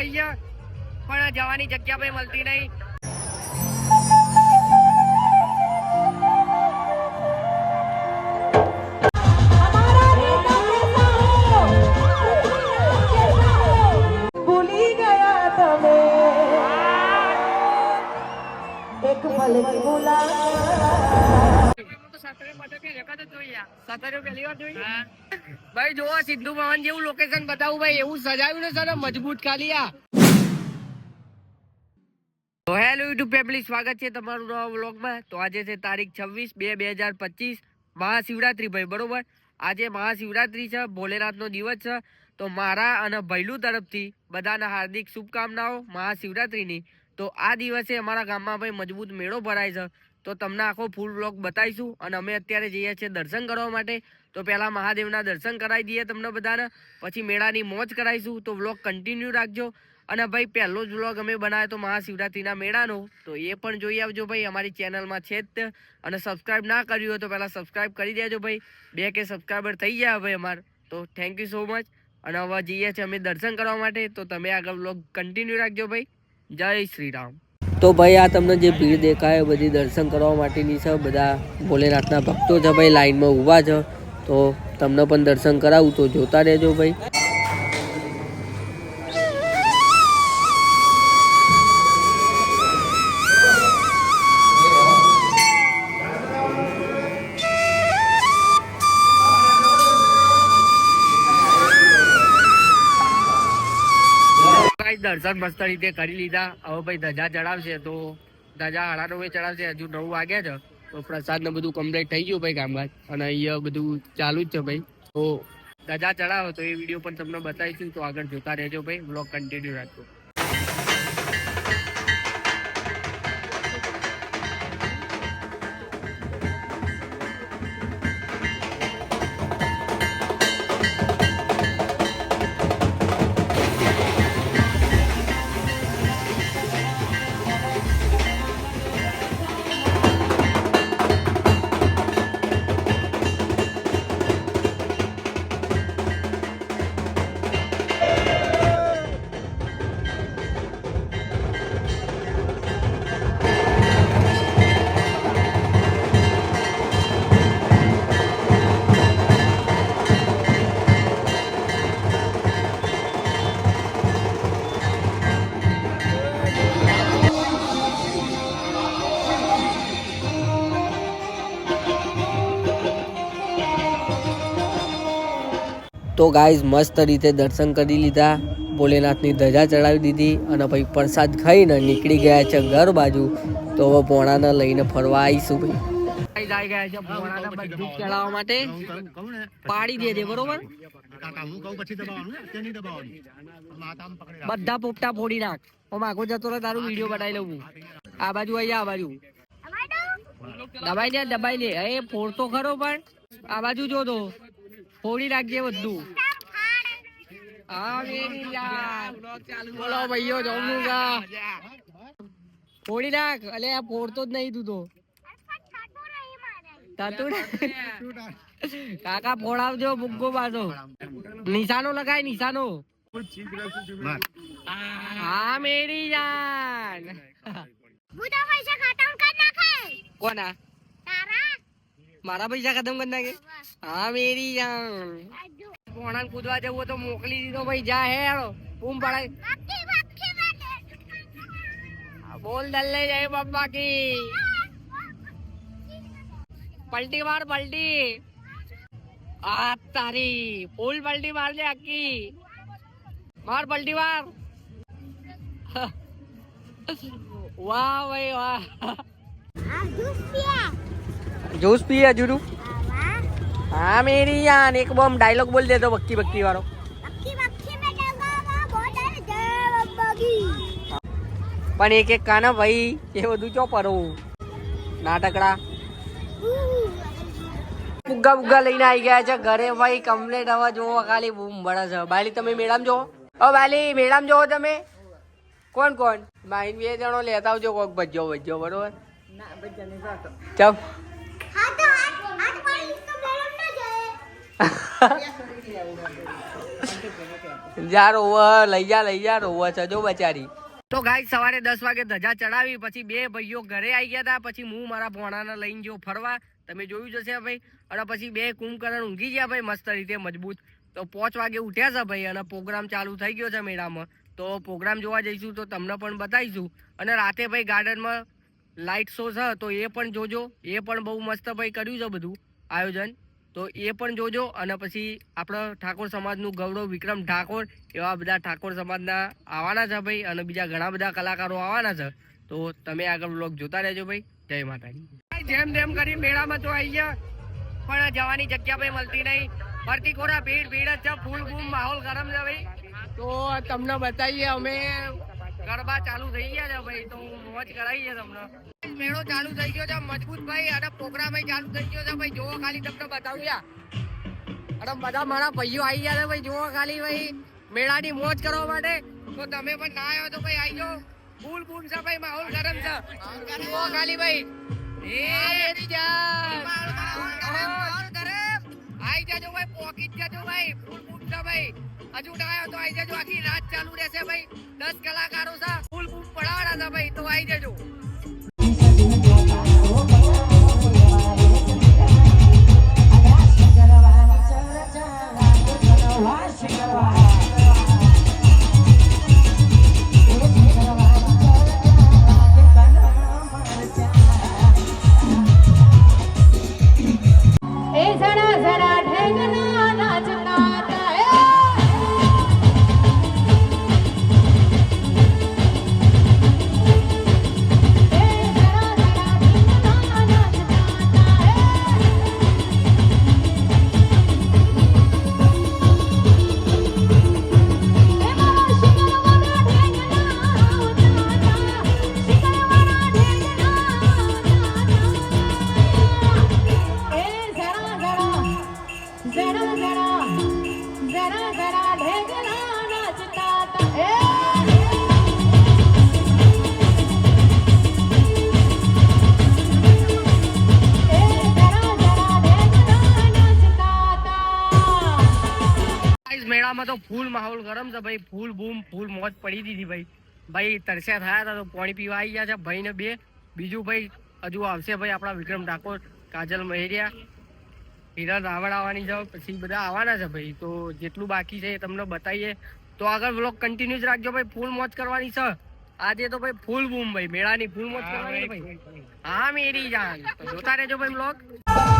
આવી ગયા પણ જવાની જગ્યા ભાઈ મળતી નહીં ભૂલી ગયા ભાઈ, જોવો સિદ્ધુ ભવન જેવું લોકેશન બતાવું, ભાઈ, એવું સજાવ્યું ને સર મજબૂત ખાલી હેલો યુટ્યુબ ફેમિલી, સ્વાગત છે તમારું નવા વ્લોગમાં. તો આજે છે તારીખ છવ્વીસ બે બે હજાર પચીસ, મહાશિવરાત્રી, ભાઈ, બરોબર? આજે મહાશિવરાત્રી છે, ભોલેનાથનો દિવસ છે. તો મારા અને ભૈલું તરફથી બધાને હાર્દિક શુભકામનાઓ મહાશિવરાત્રિની. તો આ દિવસે અમારા ગામમાં, ભાઈ, મજબૂત મેળો ભરાય છે. તો તમને આખો ફૂલ વ્લોગ બતાવીશું. અને અમે અત્યારે જઈએ છીએ દર્શન કરવા માટે. તો પહેલાં મહાદેવના દર્શન કરાવી દઈએ તમને બધાને. પછી મેળાની મોજ કરાવીશું. તો વ્લોગ કન્ટિન્યુ રાખજો. અને ભાઈ, પહેલો જ વ્લોગ અમે બનાવ્યો તો મહાશિવરાત્રિના મેળાનો. તો એ પણ જોઈ આવજો ભાઈ, અમારી ચેનલમાં છે જ અને સબસ્ક્રાઈબ ના કર્યું હોય તો પહેલાં સબસ્ક્રાઈબ કરી દેજો ભાઈ. બે કે સબસ્ક્રાઈબર થઈ ગયા ભાઈ અમારે. તો થેન્ક યુ સો મચ અને હવે જઈએ છીએ અમે દર્શન કરવા માટે. તો તમે આગળ વ્લોગ કન્ટિન્યુ રાખજો ભાઈ. જય શ્રી રામ. તો ભાઈ આ તમને જે ભીડ દેખાય બધી દર્શન કરવા માટેની છે. બધા ભોલેનાથના ભક્તો છે ભાઈ, લાઈનમાં ઊભા છે. તો તમને પણ દર્શન કરાવું તો જોતા રહેજો ભાઈ. દર્શન મસ્ત રીતે કરી લીધા. હવે ભાઈ ધજા ચડાવશે તો ધજા હાડા નવે ચડાવશે. હજુ નવ વાગ્યા છે. તો પ્રસાદ ને બધું કમ્પ્લીટ થઈ ગયું ભાઈ કામકાજ. અને અહીંયા બધું ચાલુ જ છે ભાઈ. તો ધજા ચડાવો તો એ વીડિયો પણ તમને બતાવીશું. તો આગળ જોતા રહેજો ભાઈ. બ્લોગ કન્ટિન્યુ રાખજો. તો ગાઈઝ મસ્ત રીતે દર્શન કરી લીધા. ભોલેનાથની ધજા ચડાવી દીધી અને પછી પ્રસાદ ખાઈને નીકળી ગયા છે ઘર બાજુ. તો હવે પોણાને લઈને ફરવા આવીશું ભાઈ. આવી ગયા છે પોણાને બધું ચડાવવા માટે. પાડી દેજે બરોબર? બધા પોપટા ફોડી નાખ. હું આગો જતો રહે તારું વીડિયો બનાવી લઉં આ બાજુ જા આ બાજુ. દબાઈ દે દબાઈ દે. એ ફોડતો ખરો પણ. આ બાજુ જો તો ફોડી રાખીએ બધું. બોલો ભાઈઓ જમુગા ફોડી નાખ અલે આ ફોડતો જ નહીં તું તો. કાકા ફોડાવજો મુગ્ગો બાજો નિશાનો લગાય નિશાનો. હા મેરી જાન કોના? મારા પૈસા ખતમ કરી નાખે? હા, મેરી જાન. આજુ કૂદવા જવું તો મોકલી દીધો ભાઈ, જા હે હેડો બૂમ પડાય બોલ દલ્લે જાય, બાપા કી પલટી માર, પલટી. આ તારી ફૂલ પલટી મારજે આખી. માર, પલટી માર. વાહ ભાઈ, વાહ. જૂસ પીએ જ્યુસ પીએ જુડું? હા મેરી યાન એક બોમ ડાયલોગ બોલ દેતો બક્કી બક્કી વાળો. પણ એક એક કાના ભાઈ એ બધું ચો પરવું નાટકડા. બુગ્ગા બુગ્ગા લઈને આવી ગયા છે ઘરે ભાઈ કમ્પ્લેટ હવે જોવો ખાલી બૂમ ભળે છે. બાલી તમે મેળામ જોવો ઓ બાલી મેળામ જોવો તમે? કોણ કોણ? માઇન બે જણો લેતા આવજો કોક ભજ્યો ભજ્યો બરોબર? ચમ. યાર ઓવર લઈ જા લઈ જા રોવા છે જો બચારી. તો ગાય સવારે દસ વાગે ધજા ચડાવી પછી બે ભાઈઓ ઘરે આવી ગયા હતા પછી હું મારા ભોણાને લઈને જો ફરવા. તમે જોયું જશે ભાઈ. અને પછી બે કુંભકરણ ઊંઘી ગયા ભાઈ મસ્ત રીતે મજબૂત. તો પાંચ વાગે ઉઠ્યા છે ભાઈ અને પ્રોગ્રામ ચાલુ થઈ ગયો છે મેળામાં. તો પ્રોગ્રામ જોવા જઈશું તો તમને પણ બતાવીશું. અને રાતે ભાઈ ગાર્ડનમાં લાઇટ શો છે, તો એ પણ જોજો. એ પણ બહુ મસ્ત ભાઈ કર્યું છે બધું આયોજન. તો એ પણ જોજો અને પછી આપણા ઠાકોર સમાજનું ગૌરવ વિક્રમ ઠાકોર એવા બધા ઠાકોર સમાજના આવવાના છે ભાઈ અને બીજા ઘણા બધા કલાકારો આવવાના છે. તો તમે આગળ બ્લોગ જોતા રહેજો ભાઈ. જય માતાજી. જેમ તેમ કરી મેળામાં તો આવી ગયા. પણ જવાની જગ્યા ભાઈ મળતી નહીં. ફરતી ખોરા, ભીડ ભીડ જ છે. ફૂલ બૂમ, માહોલ ગરમ છે ભાઈ. તો તમને બતાવીએ, અમે ગરબા ચાલુ થઈ ગયા છે ભાઈ તો મોજ કરાવીએ તમને. મેળો ચાલુ થઈ ગયો છે મજબૂત ભાઈ અને પ્રોગ્રામ ચાલુ થઈ ગયો છે ભાઈ જોવો ખાલી તમને બતાવું યાર. અરે બધા મારા ભાઈઓ આવી ગયા છે ભાઈ જોવો ખાલી ભાઈ મેળાની મોજ કરવા માટે. તો તમે પણ ના આવ્યો તો ભાઈ આવી જાઓ. ફૂલ બૂમ છે ભાઈ માહોલ ગરમ છે. જોવો ખાલી ભાઈ. આઈ જાજો ભાઈ પોકી જ જાજો ભાઈ. ફૂલ બૂમ છે ભાઈ. હજુ ટાયો તો આવી જજો. આખી રાત ચાલુ રહેશે ભાઈ. દસ કલાકારો સા ફૂલ ફૂલ પડાવડા છે ભાઈ. તો આવી જાજો. ગાઈસ તો ફૂલ માહોલ ગરમ છે ભાઈ. ફૂલ બૂમ ફૂલ મોજ પડી દીધી ભાઈ. ભાઈ તરસ્યા થયા હતા તો પાણી પીવા આવી ગયા છે. ભાઈ ને બે. બીજું ભાઈ હજુ આવશે ભાઈ આપણા વિક્રમ ઠાકોર કાજલ મહેરિયા. હિરણ રાવળ આવવાની છે પછી બધા આવવાના છે ભાઈ. તો જેટલું બાકી છે એ તમને બતાવીએ. તો આગળ બ્લોગ કન્ટિન્યુ જ રાખજો ભાઈ. ફૂલ મોજ કરવાની છે. આજે તો ભાઈ ફૂલ બૂમ ભાઈ. મેળાની ફૂલ મોજ કરવાની ભાઈ. હા મેરી જાન. જોતા રહેજો ભાઈ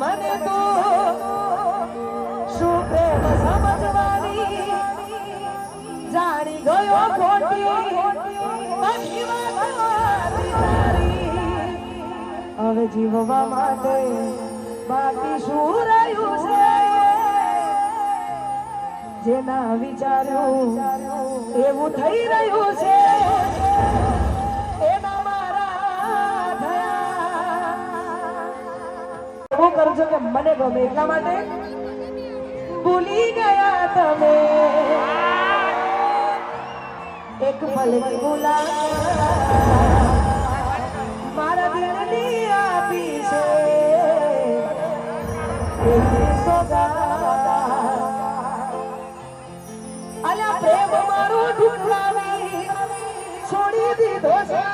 મને તો શું પ્રેમ સમજવાની જાણી ગયો ખોટી. હવે જીવવા માટે બાકી શું રહ્યું છે? જેના વિચાર્યું એવું થઈ રહ્યું છે. કરજો કે મને ગમે એટલા માટે. ભૂલી ગયા તમે. એક પલની મુલાકાત મારા દિલની આપી છે. અલ્યા પ્રેમ મારો ઢૂંઢાવી. છોડી દીધો છે.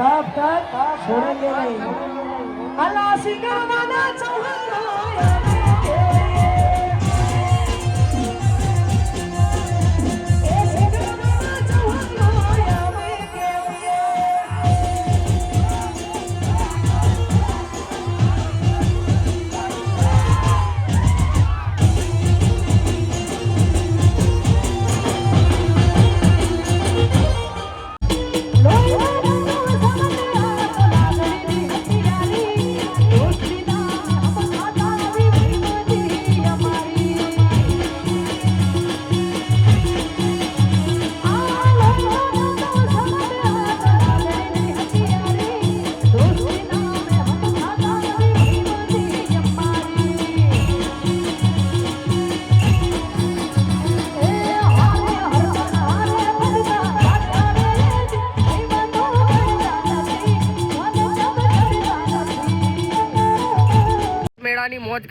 तब तक छोड़ेंगे नहीं अल्लाह सिंह माना चौहान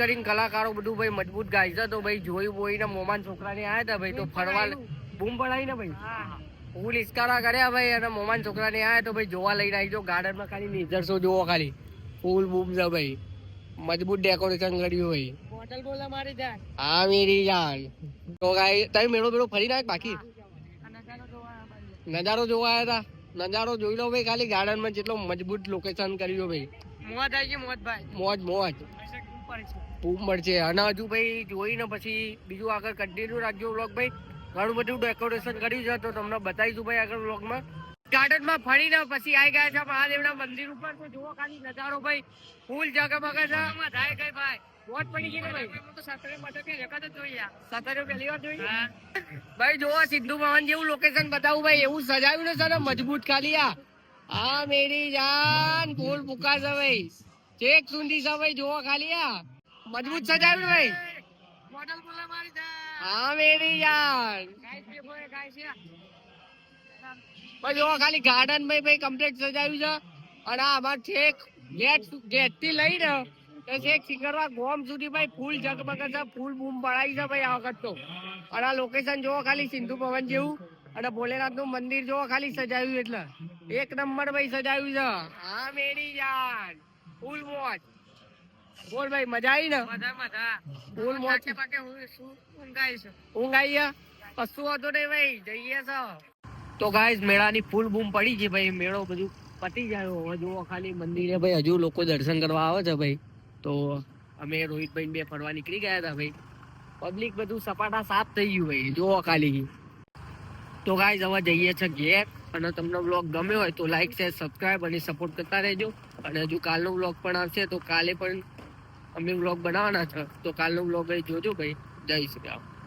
કરીને કલાકારો બધું ભાઈ મજબૂત ગાય છે. તો ભાઈ જોઈ બોઈને મોમાન છોકરાને આયા હતા ભાઈ તો ફરવા બૂમ પડાવી ને ભાઈ. ફૂલ ઇસ્કારા કર્યા ભાઈ અને મોમાન છોકરાને આયા તો ભાઈ જોવા લઈને આવી જો. ગાર્ડનમાં ખાલી નેચર શો જોવો ખાલી. ફૂલ બૂમ છે ભાઈ. મજબૂત ડેકોરેશન કર્યું ભાઈ બોટલ બોલા મારી જાય હા મેરી જાન. તો ગાય તમે મેળો મેળો ફરી નાખ બાકી. નજારો જોવા આવ્યા હતા નજારો જોઈ લો ભાઈ ખાલી ગાર્ડનમાં જેટલો મજબૂત લોકેશન કર્યું ભાઈ મોજ આવી ગઈ મોજ ભાઈ. મોજ મોજ ખૂબ મળશે અને હજુ ભાઈ જોઈને પછી બીજું આગળ કન્ટિન્યુ રાખજો વ્લોગ ભાઈ. ઘણું બધું ડેકોરેશન કર્યું છે તો તમને બતાવીશું ભાઈ આગળ વ્લોગમાં ગાર્ડનમાં ફરીને પછી આવી ગયા છે મહાદેવના મંદિર ઉપર. તો જુઓ ખાલી નજારો ભાઈ. ફૂલ જગમગ છે. થાય કઈ ભાઈ? મોજ પડી ગઈ ને ભાઈ. તો સતરે માટે કે જગત જ જોઈ સતરે પહેલી વાર જોઈ ભાઈ જોવા સિદ્ધુ ભવન જેવું લોકેશન બતાવું ભાઈ. એવું સજાવ્યું ને સર મજબૂત ખાલી આ. આ મેરી જાન ફૂલ ફૂકા છે ભાઈ. ચેક સુધી છે ભાઈ જોવો ખાલી આ. મજબૂત સજાવ્યું ભાઈ. મોડલ બોલે મારી છે. હા મેરી છે ભાઈ જો ખાલી ગાર્ડન ભાઈ ભાઈ કમ્પ્લીટ સજાવ્યું છે. અને આ અમાર છેક ગેટ ગેટથી લઈને તો છેક સિંગરવા ગોમ સુધી ભાઈ ફૂલ જગમગ છે ફૂલ બૂમ પડાવી છે ભાઈ આ વખત તો. અને આ લોકેશન જોવો ખાલી સિંધુ ભવન જેવું. અને ભોલેનાથનું મંદિર જોવો ખાલી સજાવ્યું એટલે. એક નંબર ભાઈ સજાવ્યું છે. હા મેરી યાર. ફૂલ મોજ બોલ ભાઈ મજા આવી ને? મજા મજા. બોલ મોજ. પાકે હું શું છે? ઊંઘ આવી કશું વાંધો નહીં ભાઈ જઈએ છો તો ગાઈઝ મેળાની ફૂલ બૂમ પડી છે ભાઈ મેળો બધું પતી જાય. હવે જુઓ ખાલી મંદિરે ભાઈ હજુ લોકો દર્શન કરવા આવે છે ભાઈ. તો અમે રોહિતભાઈ બે ફરવા નીકળી ગયા હતા ભાઈ. પબ્લિક બધું સપાટા સાફ થઈ ગયું ભાઈ જુઓ ખાલી. તો ગાઈઝ હવે જઈએ છે ઘેર. અને તમને બ્લોગ ગમ્યો હોય તો લાઈક શેર સબસ્ક્રાઈબ અને સપોર્ટ કરતા રહેજો. અને હજુ કાલનો બ્લોગ પણ આવશે તો કાલે પણ અમે વ્લોગ બનાવવાના છે. તો કાલનો એ જોજો ભાઈ. જય શ્રી રામ.